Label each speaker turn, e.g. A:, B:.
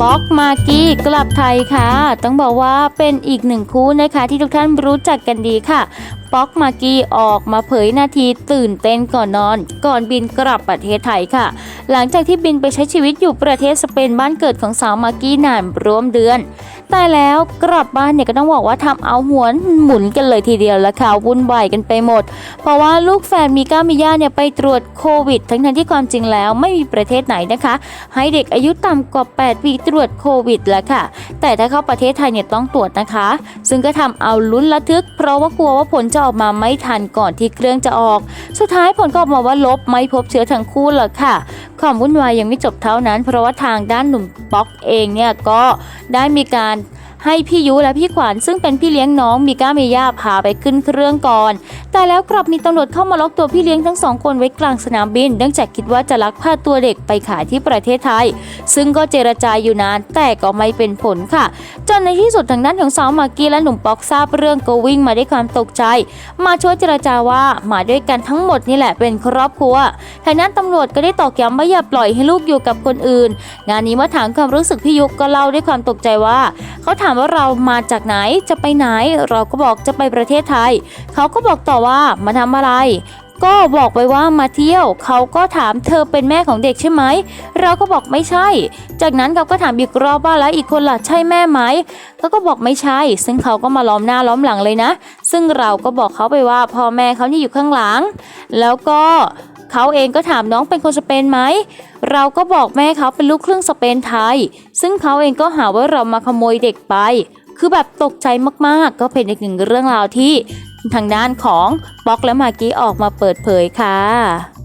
A: ป๊อกมากกี้กลับไทยค่ะ ต้องบอกว่าเป็นอีกหนึ่งคู่นะคะที่ทุกท่านรู้จักกันดีค่ะ ป๊อกมากี้ออกมาเผยนาทีตื่นเต้นก่อนนอน ก่อนบินกลับประเทศไทยค่ะ หลังจากที่บินไปใช้ชีวิตอยู่ประเทศสเปนบ้านเกิดของสาวมากี้นานร่วมเดือนแต่แล้วกลับบ้านเนี่ยก็ต้องบอกว่าทำเอาหัวหมุนกันเลยทีเดียวละค่ะวุ่นวายกันไปหมด เพราะว่าลูกแฝดมีก้ามิย่าเนี่ยไปตรวจโควิด ทั้งทั้งๆที่ความจริงแล้วไม่มีประเทศไหนนะคะ ให้เด็กอายุต่ำกว่า 8 ปีตรวจโควิดแล้วค่ะ แต่ถ้าเข้าประเทศไทยเนี่ยต้องตรวจนะคะ ซึ่งก็ทำเอาลุ้นระทึก เพราะว่ากลัวว่าผลจะออกมาไม่ทันก่อนที่เครื่องจะออก สุดท้ายผลก็ออกมาว่าลบไม่พบเชื้อทั้งคู่หรอกค่ะความวุ่นวายยังไม่จบเท่านั้น เพราะว่าทางด้านหนุ่มป๊อกเองเนี่ยก็ได้มีการ ให้พี่ยุและพี่ขวัญซึ่งเป็นพี่เลี้ยงน้องมีก้าเมย่าพาไปขึ้นเครื่องก่อน แต่แล้วกลับมีตำรวจเข้ามาล็อกตัวพี่เลี้ยงทั้งสองคนไว้กลางสนามบิน เนื่องจากคิดว่าจะลักพาตัวเด็กไปขายที่ประเทศไทย ซึ่งก็เจรจาอยู่นานแต่ก็ไม่เป็นผลค่ะ จนในที่สุดทางด้านของสาวมากกี้และหนุ่มป๊อกทราบเรื่องก็วิ่งมาด้วยความตกใจ มาช่วยเจรจาว่ามาด้วยกันทั้งหมดนี่แหละเป็นครอบครัวทางด้านตำรวจก็ได้ตอกย้ำว่าอย่าปล่อยให้ลูกอยู่กับคนอื่น งานนี้เมื่อถามความรู้สึกพี่ยุกก็เล่าด้วยความตกใจว่าเขาถามว่าเรามาจากไหนจะไปไหน เราก็บอกจะไปประเทศไทย เขาก็บอกต่อว่ามาทำอะไร ก็บอกไปว่ามาเที่ยว เขาก็ถามเธอเป็นแม่ของเด็กใช่ไหม เราก็บอกไม่ใช่ จากนั้นเขาก็ถามอีกรอบว่าแล้วอีกคนล่ะใช่แม่ไหมเขาก็บอกไม่ใช่ ซึ่งเขาก็มาล้อมหน้าล้อมหลังเลยนะ ซึ่งเราก็บอกเขาไปว่าพ่อแม่เขานี่อยู่ข้างหลัง แล้วก็ เขาเองก็ถามน้องเป็นคนสเปนไหม เราก็บอกแม่เขาเป็นลูกครึ่งสเปนไทย ซึ่งเขาเองก็หาว่าเรามาขโมยเด็กไป คือแบบตกใจมากๆ ก็เป็นอีกหนึ่งเรื่องราวที่ทางด้านของป๊อกและมากกี้ออกมาเปิดเผยค่ะ